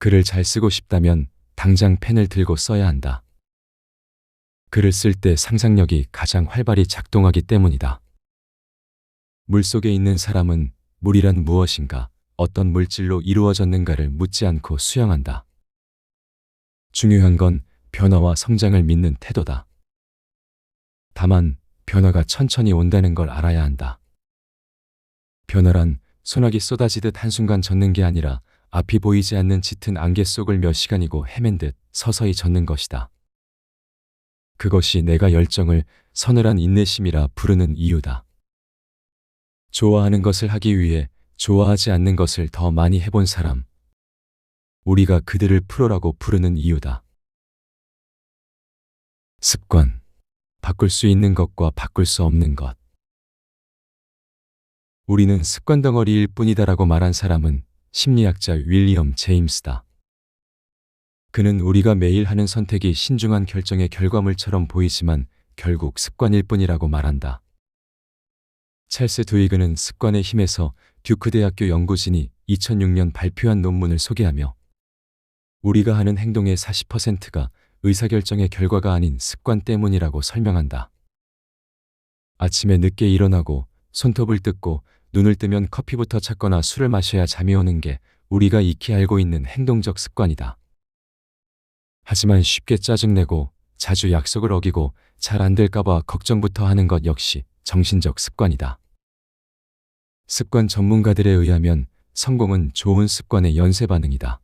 글을 잘 쓰고 싶다면 당장 펜을 들고 써야 한다. 글을 쓸 때 상상력이 가장 활발히 작동하기 때문이다. 물 속에 있는 사람은 물이란 무엇인가, 어떤 물질로 이루어졌는가를 묻지 않고 수영한다. 중요한 건 변화와 성장을 믿는 태도다. 다만 변화가 천천히 온다는 걸 알아야 한다. 변화란 소나기 쏟아지듯 한순간 젖는 게 아니라 앞이 보이지 않는 짙은 안개 속을 몇 시간이고 헤맨 듯 서서히 젖는 것이다. 그것이 내가 열정을 서늘한 인내심이라 부르는 이유다. 좋아하는 것을 하기 위해 좋아하지 않는 것을 더 많이 해본 사람. 우리가 그들을 프로라고 부르는 이유다. 습관. 바꿀 수 있는 것과 바꿀 수 없는 것. 우리는 습관 덩어리일 뿐이다라고 말한 사람은 심리학자 윌리엄 제임스다. 그는 우리가 매일 하는 선택이 신중한 결정의 결과물처럼 보이지만 결국 습관일 뿐이라고 말한다. 찰스 두이그는 습관의 힘에서 듀크 대학교 연구진이 2006년 발표한 논문을 소개하며 우리가 하는 행동의 40%가 의사결정의 결과가 아닌 습관 때문이라고 설명한다. 아침에 늦게 일어나고 손톱을 뜯고 눈을 뜨면 커피부터 찾거나 술을 마셔야 잠이 오는 게 우리가 익히 알고 있는 행동적 습관이다. 하지만 쉽게 짜증내고 자주 약속을 어기고 잘 안 될까봐 걱정부터 하는 것 역시 정신적 습관이다. 습관 전문가들에 의하면 성공은 좋은 습관의 연쇄 반응이다.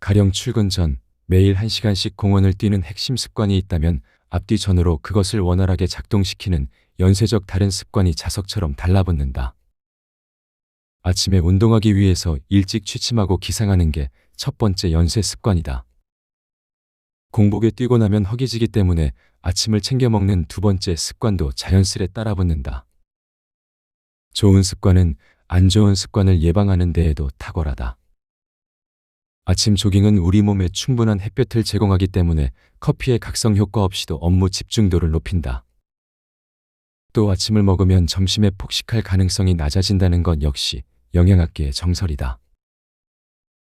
가령 출근 전 매일 1시간씩 공원을 뛰는 핵심 습관이 있다면 앞뒤 전으로 그것을 원활하게 작동시키는 연쇄적 다른 습관이 자석처럼 달라붙는다. 아침에 운동하기 위해서 일찍 취침하고 기상하는 게 첫 번째 연쇄 습관이다. 공복에 뛰고 나면 허기지기 때문에 아침을 챙겨 먹는 두 번째 습관도 자연스레 따라붙는다. 좋은 습관은 안 좋은 습관을 예방하는 데에도 탁월하다. 아침 조깅은 우리 몸에 충분한 햇볕을 제공하기 때문에 커피의 각성 효과 없이도 업무 집중도를 높인다. 또 아침을 먹으면 점심에 폭식할 가능성이 낮아진다는 것 역시 영양학계의 정설이다.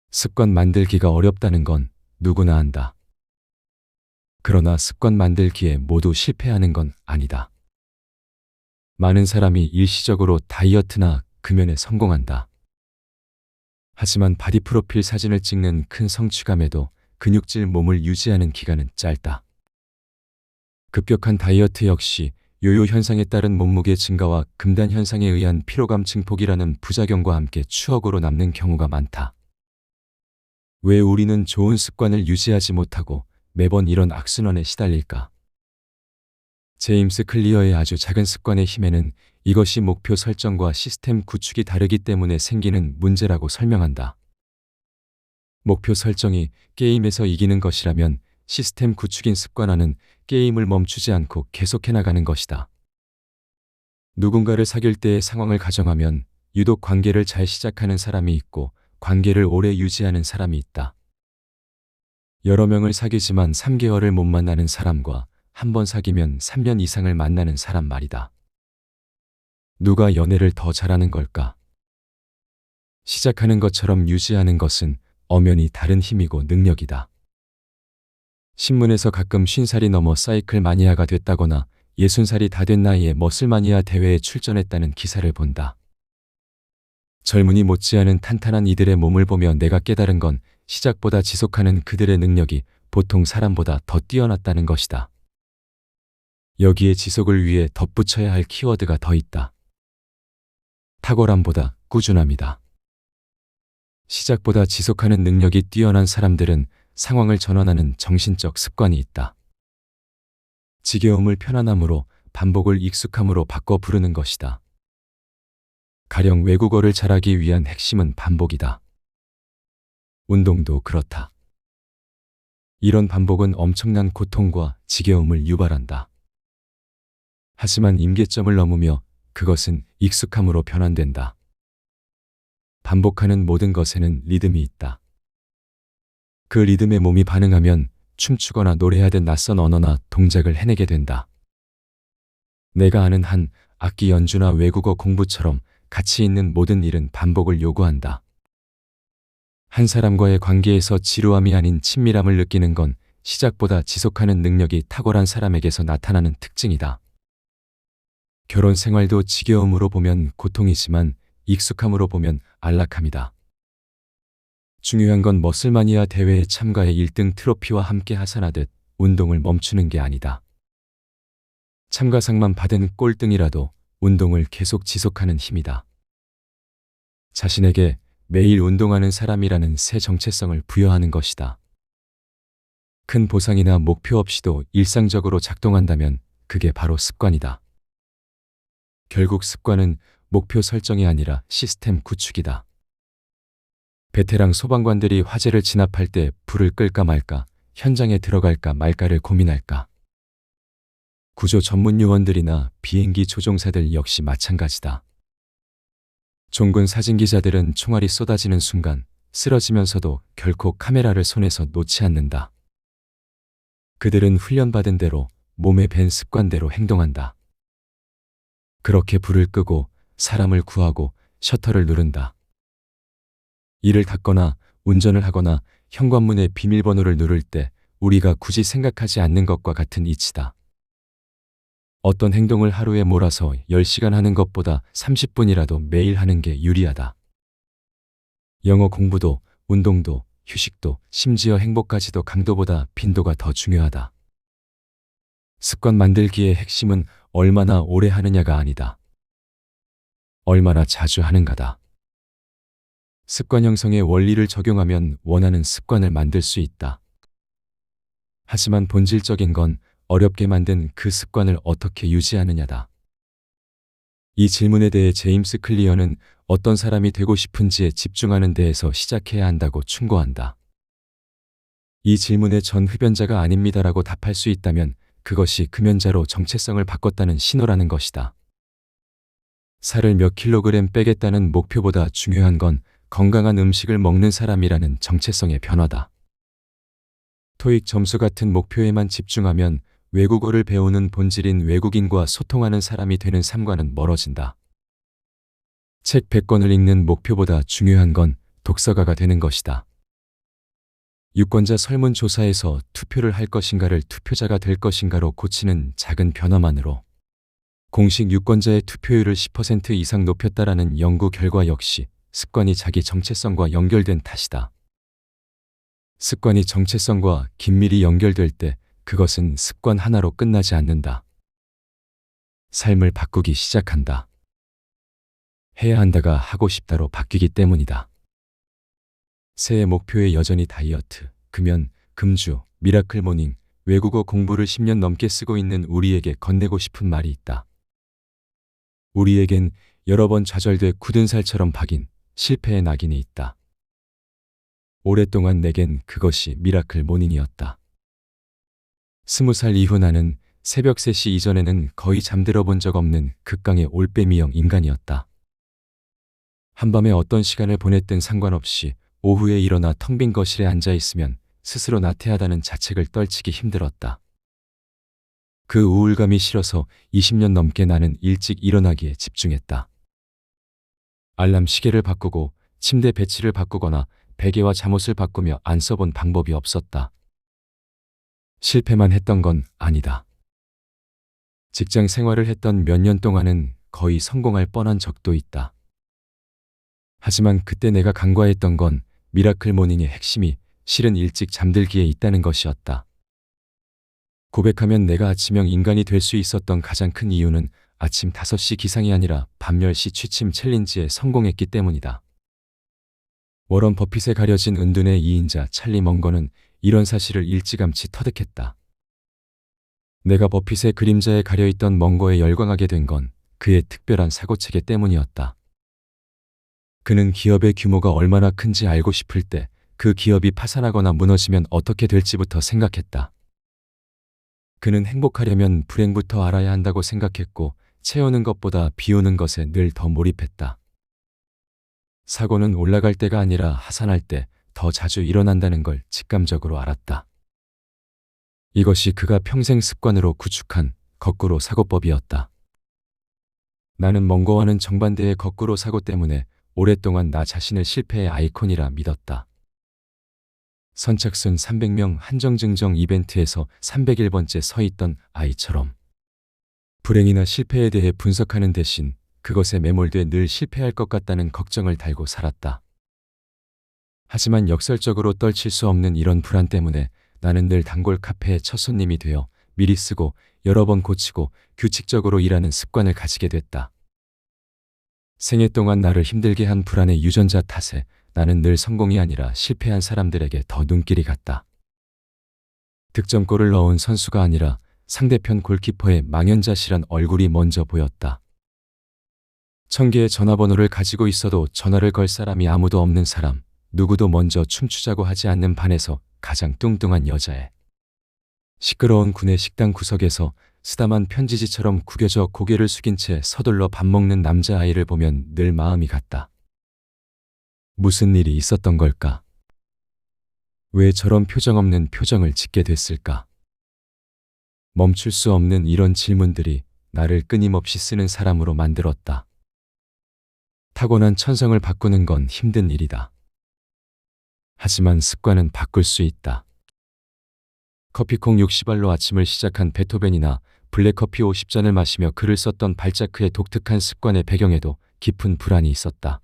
습관 만들기가 어렵다는 건 누구나 안다. 그러나 습관 만들기에 모두 실패하는 건 아니다. 많은 사람이 일시적으로 다이어트나 금연에 성공한다. 하지만 바디 프로필 사진을 찍는 큰 성취감에도 근육질 몸을 유지하는 기간은 짧다. 급격한 다이어트 역시 요요 현상에 따른 몸무게 증가와 금단 현상에 의한 피로감 증폭이라는 부작용과 함께 추억으로 남는 경우가 많다. 왜 우리는 좋은 습관을 유지하지 못하고 매번 이런 악순환에 시달릴까? 제임스 클리어의 아주 작은 습관의 힘에는 이것이 목표 설정과 시스템 구축이 다르기 때문에 생기는 문제라고 설명한다. 목표 설정이 게임에서 이기는 것이라면 시스템 구축인 습관화는 게임을 멈추지 않고 계속해 나가는 것이다. 누군가를 사귈 때의 상황을 가정하면 유독 관계를 잘 시작하는 사람이 있고 관계를 오래 유지하는 사람이 있다. 여러 명을 사귀지만 3개월을 못 만나는 사람과 한 번 사귀면 3년 이상을 만나는 사람 말이다. 누가 연애를 더 잘하는 걸까? 시작하는 것처럼 유지하는 것은 엄연히 다른 힘이고 능력이다. 신문에서 가끔 50살이 넘어 사이클 마니아가 됐다거나 60살이 다 된 나이에 머슬 마니아 대회에 출전했다는 기사를 본다. 젊은이 못지않은 탄탄한 이들의 몸을 보며 내가 깨달은 건 시작보다 지속하는 그들의 능력이 보통 사람보다 더 뛰어났다는 것이다. 여기에 지속을 위해 덧붙여야 할 키워드가 더 있다. 탁월함보다 꾸준함이다. 시작보다 지속하는 능력이 뛰어난 사람들은 상황을 전환하는 정신적 습관이 있다. 지겨움을 편안함으로 반복을 익숙함으로 바꿔 부르는 것이다. 가령 외국어를 잘하기 위한 핵심은 반복이다. 운동도 그렇다. 이런 반복은 엄청난 고통과 지겨움을 유발한다. 하지만 임계점을 넘으며 그것은 익숙함으로 변환된다. 반복하는 모든 것에는 리듬이 있다. 그 리듬에 몸이 반응하면 춤추거나 노래하듯 낯선 언어나 동작을 해내게 된다. 내가 아는 한 악기 연주나 외국어 공부처럼 가치 있는 모든 일은 반복을 요구한다. 한 사람과의 관계에서 지루함이 아닌 친밀함을 느끼는 건 시작보다 지속하는 능력이 탁월한 사람에게서 나타나는 특징이다. 결혼 생활도 지겨움으로 보면 고통이지만 익숙함으로 보면 안락함이다. 중요한 건 머슬마니아 대회에 참가해 1등 트로피와 함께 하산하듯 운동을 멈추는 게 아니다. 참가상만 받은 꼴등이라도 운동을 계속 지속하는 힘이다. 자신에게 매일 운동하는 사람이라는 새 정체성을 부여하는 것이다. 큰 보상이나 목표 없이도 일상적으로 작동한다면 그게 바로 습관이다. 결국 습관은 목표 설정이 아니라 시스템 구축이다. 베테랑 소방관들이 화재를 진압할 때 불을 끌까 말까, 현장에 들어갈까 말까를 고민할까. 구조 전문 요원들이나 비행기 조종사들 역시 마찬가지다. 종군 사진 기자들은 총알이 쏟아지는 순간 쓰러지면서도 결코 카메라를 손에서 놓지 않는다. 그들은 훈련받은 대로 몸에 밴 습관대로 행동한다. 그렇게 불을 끄고 사람을 구하고 셔터를 누른다. 이를 닫거나 운전을 하거나 현관문의 비밀번호를 누를 때 우리가 굳이 생각하지 않는 것과 같은 이치다. 어떤 행동을 하루에 몰아서 10시간 하는 것보다 30분이라도 매일 하는 게 유리하다. 영어 공부도, 운동도, 휴식도, 심지어 행복까지도 강도보다 빈도가 더 중요하다. 습관 만들기의 핵심은 얼마나 오래 하느냐가 아니다. 얼마나 자주 하는가다. 습관 형성의 원리를 적용하면 원하는 습관을 만들 수 있다. 하지만 본질적인 건 어렵게 만든 그 습관을 어떻게 유지하느냐다. 이 질문에 대해 제임스 클리어는 어떤 사람이 되고 싶은지에 집중하는 데에서 시작해야 한다고 충고한다. 이 질문에 전 흡연자가 아닙니다라고 답할 수 있다면 그것이 금연자로 정체성을 바꿨다는 신호라는 것이다. 살을 몇 킬로그램 빼겠다는 목표보다 중요한 건 건강한 음식을 먹는 사람이라는 정체성의 변화다. 토익 점수 같은 목표에만 집중하면 외국어를 배우는 본질인 외국인과 소통하는 사람이 되는 삶과는 멀어진다. 책 100권을 읽는 목표보다 중요한 건 독서가가 되는 것이다. 유권자 설문조사에서 투표를 할 것인가를 투표자가 될 것인가로 고치는 작은 변화만으로 공식 유권자의 투표율을 10% 이상 높였다라는 연구 결과 역시 습관이 자기 정체성과 연결된 탓이다. 습관이 정체성과 긴밀히 연결될 때 그것은 습관 하나로 끝나지 않는다. 삶을 바꾸기 시작한다. 해야 한다가 하고 싶다로 바뀌기 때문이다. 새해 목표에 여전히 다이어트, 금연, 금주, 미라클 모닝, 외국어 공부를 10년 넘게 쓰고 있는 우리에게 건네고 싶은 말이 있다. 우리에겐 여러 번 좌절돼 굳은 살처럼 박인 실패의 낙인이 있다. 오랫동안 내겐 그것이 미라클 모닝이었다. 스무 살 이후 나는 새벽 3시 이전에는 거의 잠들어 본 적 없는 극강의 올빼미형 인간이었다. 한밤에 어떤 시간을 보냈든 상관없이 오후에 일어나 텅 빈 거실에 앉아 있으면 스스로 나태하다는 자책을 떨치기 힘들었다. 그 우울감이 싫어서 20년 넘게 나는 일찍 일어나기에 집중했다. 알람 시계를 바꾸고 침대 배치를 바꾸거나 베개와 잠옷을 바꾸며 안 써본 방법이 없었다. 실패만 했던 건 아니다. 직장 생활을 했던 몇 년 동안은 거의 성공할 뻔한 적도 있다. 하지만 그때 내가 간과했던 건 미라클 모닝의 핵심이 실은 일찍 잠들기에 있다는 것이었다. 고백하면 내가 아침형 인간이 될 수 있었던 가장 큰 이유는 아침 5시 기상이 아니라 밤 10시 취침 챌린지에 성공했기 때문이다. 워런 버핏에 가려진 은둔의 2인자 찰리 멍거는 이런 사실을 일찌감치 터득했다. 내가 버핏의 그림자에 가려있던 멍거에 열광하게 된 건 그의 특별한 사고체계 때문이었다. 그는 기업의 규모가 얼마나 큰지 알고 싶을 때 그 기업이 파산하거나 무너지면 어떻게 될지부터 생각했다. 그는 행복하려면 불행부터 알아야 한다고 생각했고 채우는 것보다 비우는 것에 늘 더 몰입했다. 사고는 올라갈 때가 아니라 하산할 때 더 자주 일어난다는 걸 직감적으로 알았다. 이것이 그가 평생 습관으로 구축한 거꾸로 사고법이었다. 나는 멍거와는 정반대의 거꾸로 사고 때문에 오랫동안 나 자신을 실패의 아이콘이라 믿었다. 선착순 300명 한정증정 이벤트에서 301번째 서 있던 아이처럼 불행이나 실패에 대해 분석하는 대신 그것에 매몰돼 늘 실패할 것 같다는 걱정을 달고 살았다. 하지만 역설적으로 떨칠 수 없는 이런 불안 때문에 나는 늘 단골 카페의 첫 손님이 되어 미리 쓰고 여러 번 고치고 규칙적으로 일하는 습관을 가지게 됐다. 생애 동안 나를 힘들게 한 불안의 유전자 탓에 나는 늘 성공이 아니라 실패한 사람들에게 더 눈길이 갔다. 득점골을 넣은 선수가 아니라 상대편 골키퍼의 망연자실한 얼굴이 먼저 보였다. 천 개의 전화번호를 가지고 있어도 전화를 걸 사람이 아무도 없는 사람, 누구도 먼저 춤추자고 하지 않는 반에서 가장 뚱뚱한 여자애. 시끄러운 군의 식당 구석에서 쓰다만 편지지처럼 구겨져 고개를 숙인 채 서둘러 밥 먹는 남자아이를 보면 늘 마음이 갔다. 무슨 일이 있었던 걸까? 왜 저런 표정 없는 표정을 짓게 됐을까? 멈출 수 없는 이런 질문들이 나를 끊임없이 쓰는 사람으로 만들었다. 타고난 천성을 바꾸는 건 힘든 일이다. 하지만 습관은 바꿀 수 있다. 커피콩 60알로 아침을 시작한 베토벤이나 블랙커피 50잔을 마시며 글을 썼던 발자크의 독특한 습관의 배경에도 깊은 불안이 있었다.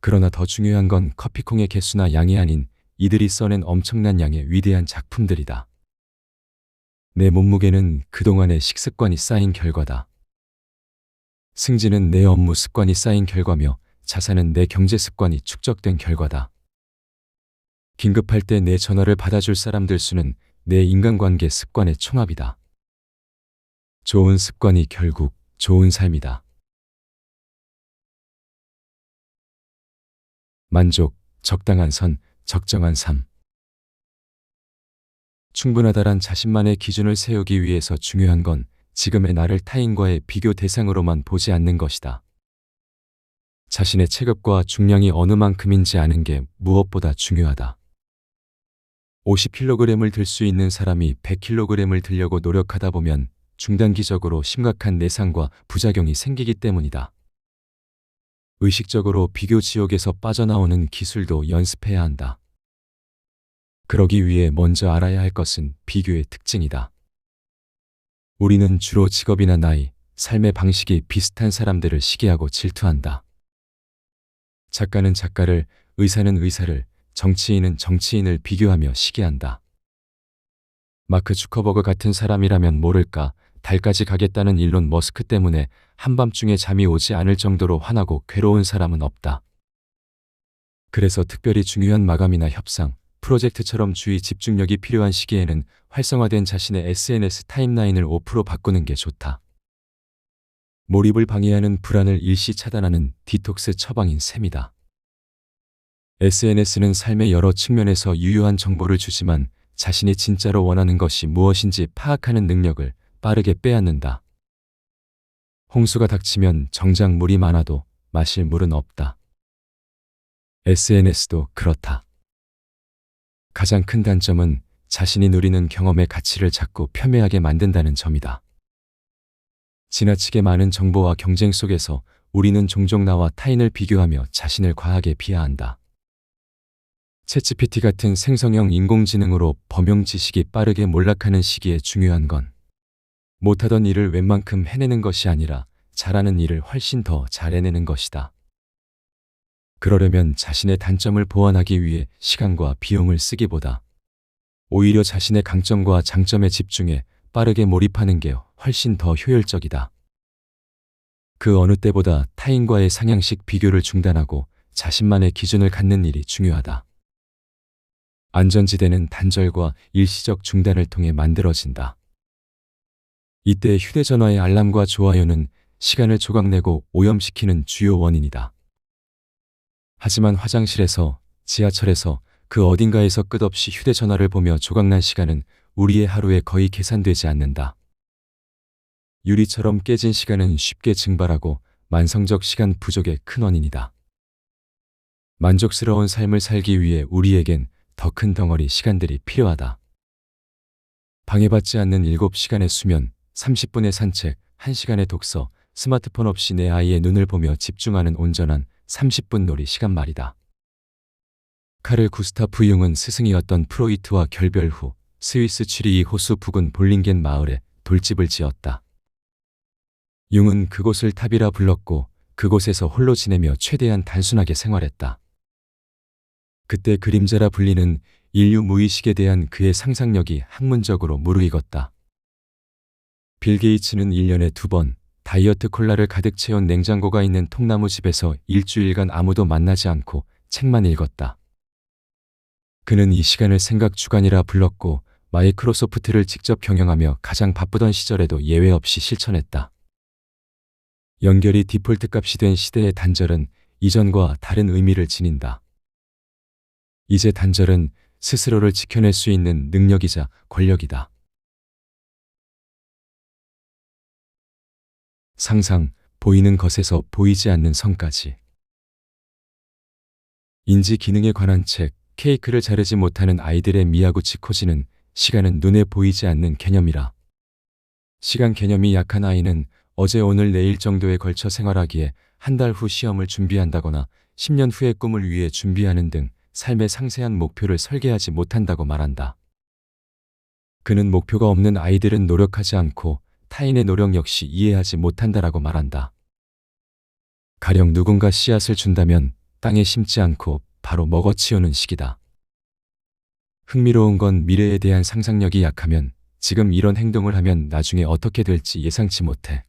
그러나 더 중요한 건 커피콩의 개수나 양이 아닌 이들이 써낸 엄청난 양의 위대한 작품들이다. 내 몸무게는 그동안의 식습관이 쌓인 결과다. 승진은 내 업무 습관이 쌓인 결과며 자산은 내 경제 습관이 축적된 결과다. 긴급할 때 내 전화를 받아줄 사람들 수는 내 인간관계 습관의 총합이다. 좋은 습관이 결국 좋은 삶이다. 만족, 적당한 선, 적정한 삶. 충분하다란 자신만의 기준을 세우기 위해서 중요한 건 지금의 나를 타인과의 비교 대상으로만 보지 않는 것이다. 자신의 체급과 중량이 어느 만큼인지 아는 게 무엇보다 중요하다. 50kg을 들 수 있는 사람이 100kg을 들려고 노력하다 보면 중단기적으로 심각한 내상과 부작용이 생기기 때문이다. 의식적으로 비교 지옥에서 빠져나오는 기술도 연습해야 한다. 그러기 위해 먼저 알아야 할 것은 비교의 특징이다. 우리는 주로 직업이나 나이, 삶의 방식이 비슷한 사람들을 시기하고 질투한다. 작가는 작가를, 의사는 의사를, 정치인은 정치인을 비교하며 시기한다. 마크 주커버그 같은 사람이라면 모를까 달까지 가겠다는 일론 머스크 때문에 한밤중에 잠이 오지 않을 정도로 화나고 괴로운 사람은 없다. 그래서 특별히 중요한 마감이나 협상, 프로젝트처럼 주의 집중력이 필요한 시기에는 활성화된 자신의 SNS 타임라인을 5% 바꾸는 게 좋다. 몰입을 방해하는 불안을 일시 차단하는 디톡스 처방인 셈이다. SNS는 삶의 여러 측면에서 유효한 정보를 주지만 자신이 진짜로 원하는 것이 무엇인지 파악하는 능력을 빠르게 빼앗는다. 홍수가 닥치면 정작 물이 많아도 마실 물은 없다. SNS도 그렇다. 가장 큰 단점은 자신이 누리는 경험의 가치를 자꾸 폄훼하게 만든다는 점이다. 지나치게 많은 정보와 경쟁 속에서 우리는 종종 나와 타인을 비교하며 자신을 과하게 비하한다. 챗GPT 같은 생성형 인공지능으로 범용 지식이 빠르게 몰락하는 시기에 중요한 건 못하던 일을 웬만큼 해내는 것이 아니라 잘하는 일을 훨씬 더 잘해내는 것이다. 그러려면 자신의 단점을 보완하기 위해 시간과 비용을 쓰기보다 오히려 자신의 강점과 장점에 집중해 빠르게 몰입하는 게 훨씬 더 효율적이다. 그 어느 때보다 타인과의 상향식 비교를 중단하고 자신만의 기준을 갖는 일이 중요하다. 안전지대는 단절과 일시적 중단을 통해 만들어진다. 이때 휴대전화의 알람과 좋아요는 시간을 조각내고 오염시키는 주요 원인이다. 하지만 화장실에서, 지하철에서, 그 어딘가에서 끝없이 휴대전화를 보며 조각난 시간은 우리의 하루에 거의 계산되지 않는다. 유리처럼 깨진 시간은 쉽게 증발하고 만성적 시간 부족의 큰 원인이다. 만족스러운 삶을 살기 위해 우리에겐 더 큰 덩어리 시간들이 필요하다. 방해받지 않는 7시간의 수면, 30분의 산책, 1시간의 독서, 스마트폰 없이 내 아이의 눈을 보며 집중하는 온전한 30분 놀이 시간 말이다. 카를 구스타프 융은 스승이었던 프로이트와 결별 후 스위스 취리히 호수 부근 볼링겐 마을에 돌집을 지었다. 융은 그곳을 탑이라 불렀고 그곳에서 홀로 지내며 최대한 단순하게 생활했다. 그때 그림자라 불리는 인류 무의식에 대한 그의 상상력이 학문적으로 무르익었다. 빌 게이츠는 1년에 두 번 다이어트 콜라를 가득 채운 냉장고가 있는 통나무 집에서 일주일간 아무도 만나지 않고 책만 읽었다. 그는 이 시간을 생각 주간이라 불렀고 마이크로소프트를 직접 경영하며 가장 바쁘던 시절에도 예외 없이 실천했다. 연결이 디폴트 값이 된 시대의 단절은 이전과 다른 의미를 지닌다. 이제 단절은 스스로를 지켜낼 수 있는 능력이자 권력이다. 상상, 보이는 것에서 보이지 않는 성까지. 인지 기능에 관한 책, 케이크를 자르지 못하는 아이들의 미야구 치 코지는 시간은 눈에 보이지 않는 개념이라. 시간 개념이 약한 아이는 어제 오늘 내일 정도에 걸쳐 생활하기에 한 달 후 시험을 준비한다거나 10년 후의 꿈을 위해 준비하는 등 삶의 상세한 목표를 설계하지 못한다고 말한다. 그는 목표가 없는 아이들은 노력하지 않고 타인의 노력 역시 이해하지 못한다라고 말한다. 가령 누군가 씨앗을 준다면 땅에 심지 않고 바로 먹어치우는 식이다. 흥미로운 건 미래에 대한 상상력이 약하면 지금 이런 행동을 하면 나중에 어떻게 될지 예상치 못해.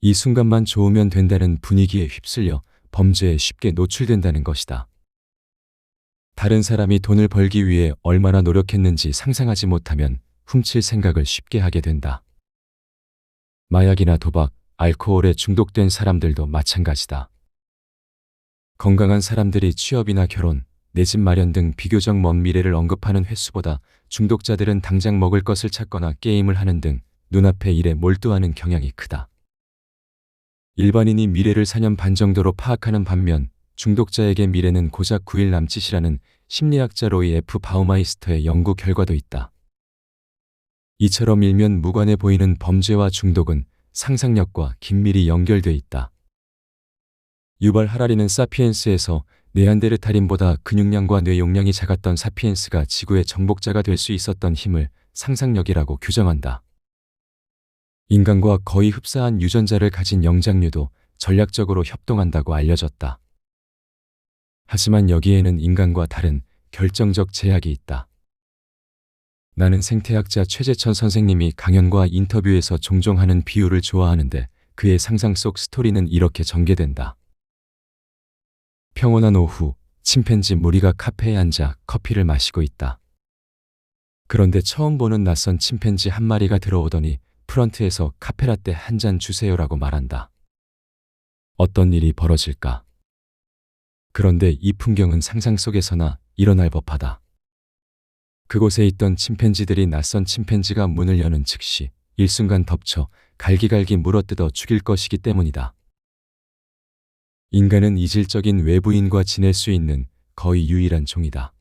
이 순간만 좋으면 된다는 분위기에 휩쓸려 범죄에 쉽게 노출된다는 것이다. 다른 사람이 돈을 벌기 위해 얼마나 노력했는지 상상하지 못하면 훔칠 생각을 쉽게 하게 된다. 마약이나 도박, 알코올에 중독된 사람들도 마찬가지다. 건강한 사람들이 취업이나 결혼, 내 집 마련 등 비교적 먼 미래를 언급하는 횟수보다 중독자들은 당장 먹을 것을 찾거나 게임을 하는 등 눈앞의 일에 몰두하는 경향이 크다. 일반인이 미래를 4년 반 정도로 파악하는 반면 중독자에게 미래는 고작 9일 남짓이라는 심리학자 로이 F. 바우마이스터의 연구 결과도 있다. 이처럼 일면 무관해 보이는 범죄와 중독은 상상력과 긴밀히 연결돼 있다. 유발 하라리는 사피엔스에서 네안데르탈인보다 근육량과 뇌 용량이 작았던 사피엔스가 지구의 정복자가 될 수 있었던 힘을 상상력이라고 규정한다. 인간과 거의 흡사한 유전자를 가진 영장류도 전략적으로 협동한다고 알려졌다. 하지만 여기에는 인간과 다른 결정적 제약이 있다. 나는 생태학자 최재천 선생님이 강연과 인터뷰에서 종종 하는 비유를 좋아하는데 그의 상상 속 스토리는 이렇게 전개된다. 평온한 오후, 침팬지 무리가 카페에 앉아 커피를 마시고 있다. 그런데 처음 보는 낯선 침팬지 한 마리가 들어오더니 프런트에서 카페라떼 한 잔 주세요라고 말한다. 어떤 일이 벌어질까? 그런데 이 풍경은 상상 속에서나 일어날 법하다. 그곳에 있던 침팬지들이 낯선 침팬지가 문을 여는 즉시 일순간 덮쳐 갈기갈기 물어뜯어 죽일 것이기 때문이다. 인간은 이질적인 외부인과 지낼 수 있는 거의 유일한 종이다.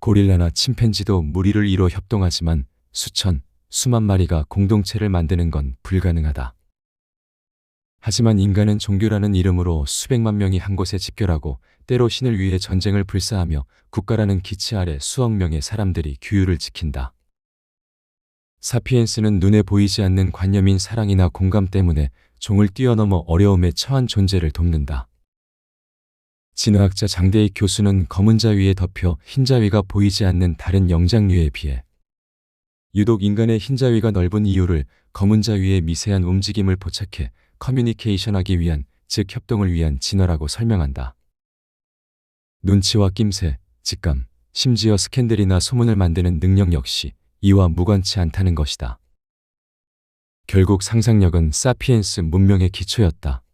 고릴라나 침팬지도 무리를 이뤄 협동하지만 수천, 수만 마리가 공동체를 만드는 건 불가능하다. 하지만 인간은 종교라는 이름으로 수백만 명이 한 곳에 집결하고 때로 신을 위해 전쟁을 불사하며 국가라는 기치 아래 수억 명의 사람들이 규율을 지킨다. 사피엔스는 눈에 보이지 않는 관념인 사랑이나 공감 때문에 종을 뛰어넘어 어려움에 처한 존재를 돕는다. 진화학자 장대익 교수는 검은 자위에 덮여 흰 자위가 보이지 않는 다른 영장류에 비해 유독 인간의 흰 자위가 넓은 이유를 검은 자위의 미세한 움직임을 포착해 커뮤니케이션하기 위한 즉 협동을 위한 진화라고 설명한다. 눈치와 낌새, 직감, 심지어 스캔들이나 소문을 만드는 능력 역시 이와 무관치 않다는 것이다. 결국 상상력은 사피엔스 문명의 기초였다.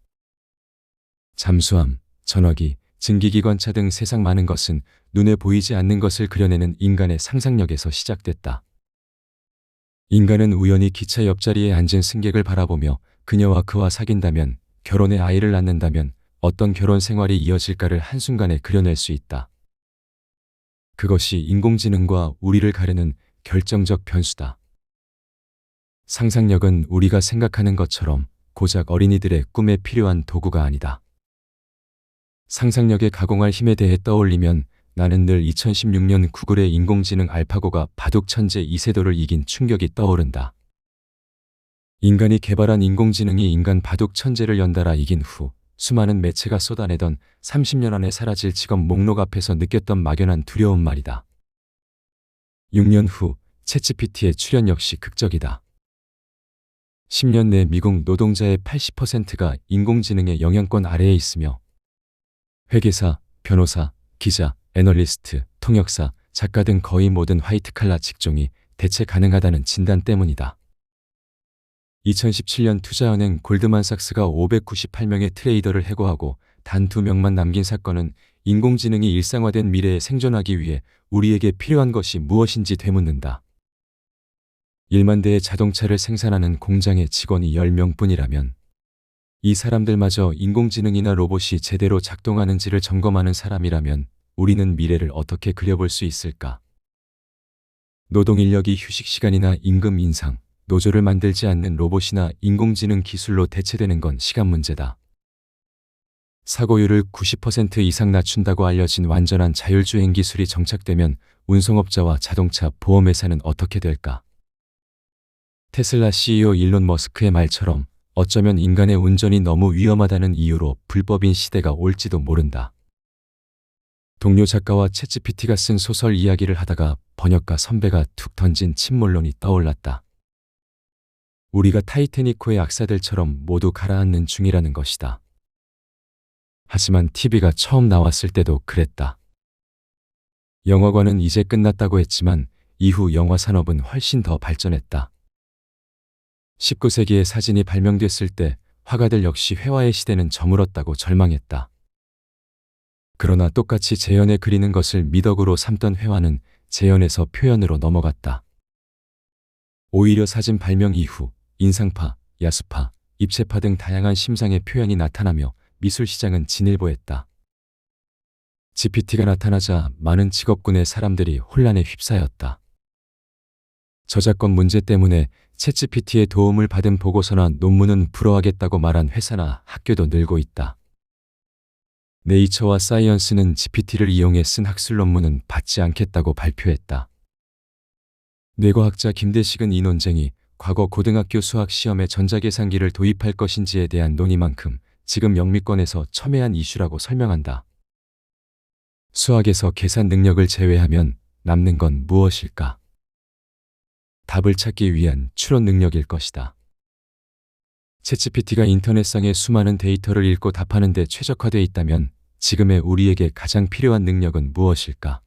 잠수함, 전화기, 증기기관차 등 세상 많은 것은 눈에 보이지 않는 것을 그려내는 인간의 상상력에서 시작됐다. 인간은 우연히 기차 옆자리에 앉은 승객을 바라보며 그녀와 그와 사귄다면, 결혼해 아이를 낳는다면 어떤 결혼 생활이 이어질까를 한순간에 그려낼 수 있다. 그것이 인공지능과 우리를 가르는 결정적 변수다. 상상력은 우리가 생각하는 것처럼 고작 어린이들의 꿈에 필요한 도구가 아니다. 상상력의 가공할 힘에 대해 떠올리면 나는 늘 2016년 구글의 인공지능 알파고가 바둑 천재 이세돌을 이긴 충격이 떠오른다. 인간이 개발한 인공지능이 인간 바둑 천재를 연달아 이긴 후 수많은 매체가 쏟아내던 30년 안에 사라질 직업 목록 앞에서 느꼈던 막연한 두려움 말이다. 6년 후 챗GPT의 출현 역시 극적이다. 10년 내 미국 노동자의 80%가 인공지능의 영향권 아래에 있으며 회계사, 변호사, 기자, 애널리스트, 통역사, 작가 등 거의 모든 화이트칼라 직종이 대체 가능하다는 진단 때문이다. 2017년 투자은행 골드만삭스가 598명의 트레이더를 해고하고 단두 명만 남긴 사건은 인공지능이 일상화된 미래에 생존하기 위해 우리에게 필요한 것이 무엇인지 되묻는다. 1만 대의 자동차를 생산하는 공장의 직원이 10명뿐이라면 이 사람들마저 인공지능이나 로봇이 제대로 작동하는지를 점검하는 사람이라면 우리는 미래를 어떻게 그려볼 수 있을까? 노동 인력이 휴식 시간이나 임금 인상, 노조를 만들지 않는 로봇이나 인공지능 기술로 대체되는 건 시간 문제다. 사고율을 90% 이상 낮춘다고 알려진 완전한 자율주행 기술이 정착되면 운송업자와 자동차 보험회사는 어떻게 될까? 테슬라 CEO 일론 머스크의 말처럼 어쩌면 인간의 운전이 너무 위험하다는 이유로 불법인 시대가 올지도 모른다. 동료 작가와 챗GPT가 쓴 소설 이야기를 하다가 번역가 선배가 툭 던진 침몰론이 떠올랐다. 우리가 타이타닉호의 악사들처럼 모두 가라앉는 중이라는 것이다. 하지만 TV가 처음 나왔을 때도 그랬다. 영화관은 이제 끝났다고 했지만 이후 영화 산업은 훨씬 더 발전했다. 19세기에 사진이 발명됐을 때 화가들 역시 회화의 시대는 저물었다고 절망했다. 그러나 똑같이 재현에 그리는 것을 미덕으로 삼던 회화는 재현에서 표현으로 넘어갔다. 오히려 사진 발명 이후 인상파, 야수파, 입체파 등 다양한 심상의 표현이 나타나며 미술 시장은 진일보했다. GPT가 나타나자 많은 직업군의 사람들이 혼란에 휩싸였다. 저작권 문제 때문에 챗GPT의 도움을 받은 보고서나 논문은 불허하겠다고 말한 회사나 학교도 늘고 있다. 네이처와 사이언스는 GPT를 이용해 쓴 학술 논문은 받지 않겠다고 발표했다. 뇌과학자 김대식은 이 논쟁이 과거 고등학교 수학 시험에 전자계산기를 도입할 것인지에 대한 논의만큼 지금 영미권에서 첨예한 이슈라고 설명한다. 수학에서 계산 능력을 제외하면 남는 건 무엇일까? 답을 찾기 위한 추론 능력일 것이다. 챗GPT가 인터넷상의 수많은 데이터를 읽고 답하는 데 최적화되어 있다면 지금의 우리에게 가장 필요한 능력은 무엇일까?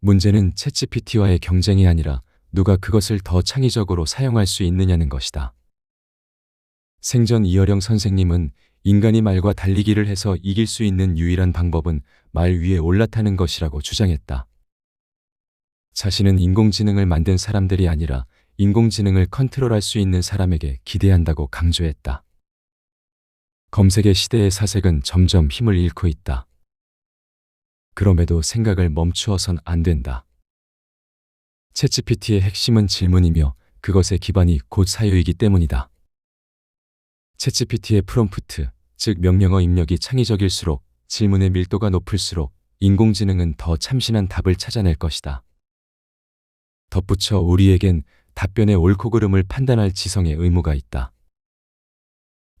문제는 챗GPT와의 경쟁이 아니라 누가 그것을 더 창의적으로 사용할 수 있느냐는 것이다. 생전 이어령 선생님은 인간이 말과 달리기를 해서 이길 수 있는 유일한 방법은 말 위에 올라타는 것이라고 주장했다. 자신은 인공지능을 만든 사람들이 아니라 인공지능을 컨트롤할 수 있는 사람에게 기대한다고 강조했다. 검색의 시대의 사색은 점점 힘을 잃고 있다. 그럼에도 생각을 멈추어선 안 된다. 챗GPT의 핵심은 질문이며 그것의 기반이 곧 사유이기 때문이다. 챗GPT의 프롬프트, 즉 명령어 입력이 창의적일수록 질문의 밀도가 높을수록 인공지능은 더 참신한 답을 찾아낼 것이다. 덧붙여 우리에겐 답변의 옳고 그름을 판단할 지성의 의무가 있다.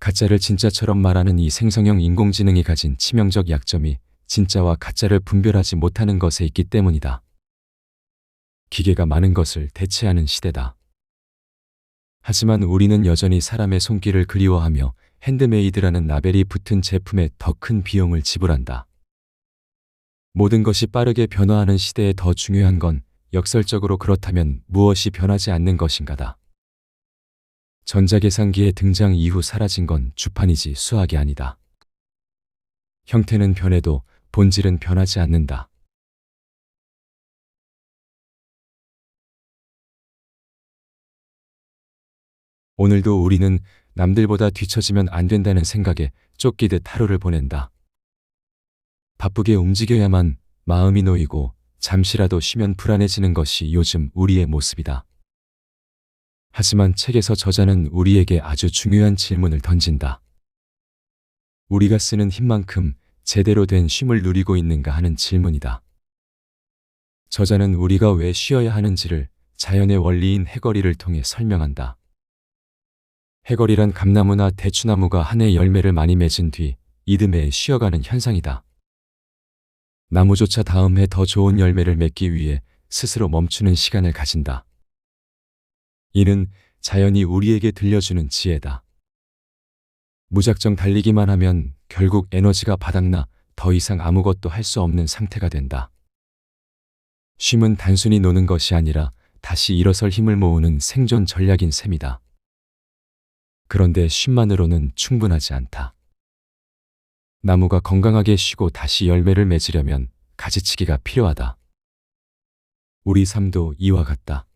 가짜를 진짜처럼 말하는 이 생성형 인공지능이 가진 치명적 약점이 진짜와 가짜를 분별하지 못하는 것에 있기 때문이다. 기계가 많은 것을 대체하는 시대다. 하지만 우리는 여전히 사람의 손길을 그리워하며 핸드메이드라는 라벨이 붙은 제품에 더 큰 비용을 지불한다. 모든 것이 빠르게 변화하는 시대에 더 중요한 건 역설적으로 그렇다면 무엇이 변하지 않는 것인가다. 전자계산기의 등장 이후 사라진 건 주판이지 수학이 아니다. 형태는 변해도 본질은 변하지 않는다. 오늘도 우리는 남들보다 뒤처지면 안 된다는 생각에 쫓기듯 하루를 보낸다. 바쁘게 움직여야만 마음이 놓이고 잠시라도 쉬면 불안해지는 것이 요즘 우리의 모습이다. 하지만 책에서 저자는 우리에게 아주 중요한 질문을 던진다. 우리가 쓰는 힘만큼 제대로 된 쉼을 누리고 있는가 하는 질문이다. 저자는 우리가 왜 쉬어야 하는지를 자연의 원리인 해거리를 통해 설명한다. 해거리란 감나무나 대추나무가 한 해 열매를 많이 맺은 뒤 이듬해에 쉬어가는 현상이다. 나무조차 다음 해 더 좋은 열매를 맺기 위해 스스로 멈추는 시간을 가진다. 이는 자연이 우리에게 들려주는 지혜다. 무작정 달리기만 하면 결국 에너지가 바닥나 더 이상 아무것도 할 수 없는 상태가 된다. 쉼은 단순히 노는 것이 아니라 다시 일어설 힘을 모으는 생존 전략인 셈이다. 그런데 쉼만으로는 충분하지 않다. 나무가 건강하게 쉬고 다시 열매를 맺으려면 가지치기가 필요하다. 우리 삶도 이와 같다.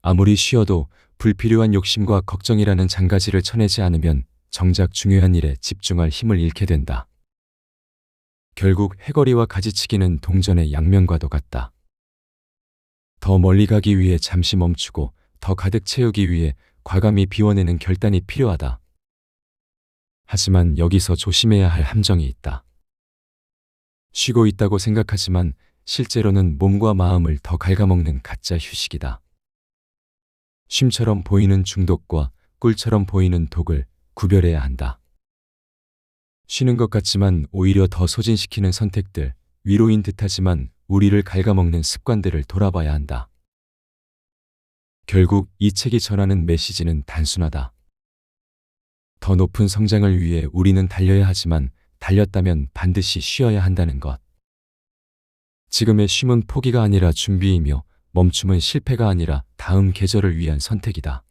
아무리 쉬어도 불필요한 욕심과 걱정이라는 장가지를 쳐내지 않으면 정작 중요한 일에 집중할 힘을 잃게 된다. 결국 해거리와 가지치기는 동전의 양면과도 같다. 더 멀리 가기 위해 잠시 멈추고 더 가득 채우기 위해 과감히 비워내는 결단이 필요하다. 하지만 여기서 조심해야 할 함정이 있다. 쉬고 있다고 생각하지만 실제로는 몸과 마음을 더 갉아먹는 가짜 휴식이다. 쉼처럼 보이는 중독과 꿀처럼 보이는 독을 구별해야 한다. 쉬는 것 같지만 오히려 더 소진시키는 선택들, 위로인 듯하지만 우리를 갉아먹는 습관들을 돌아봐야 한다. 결국 이 책이 전하는 메시지는 단순하다. 더 높은 성장을 위해 우리는 달려야 하지만 달렸다면 반드시 쉬어야 한다는 것. 지금의 쉼은 포기가 아니라 준비이며 멈춤은 실패가 아니라 다음 계절을 위한 선택이다.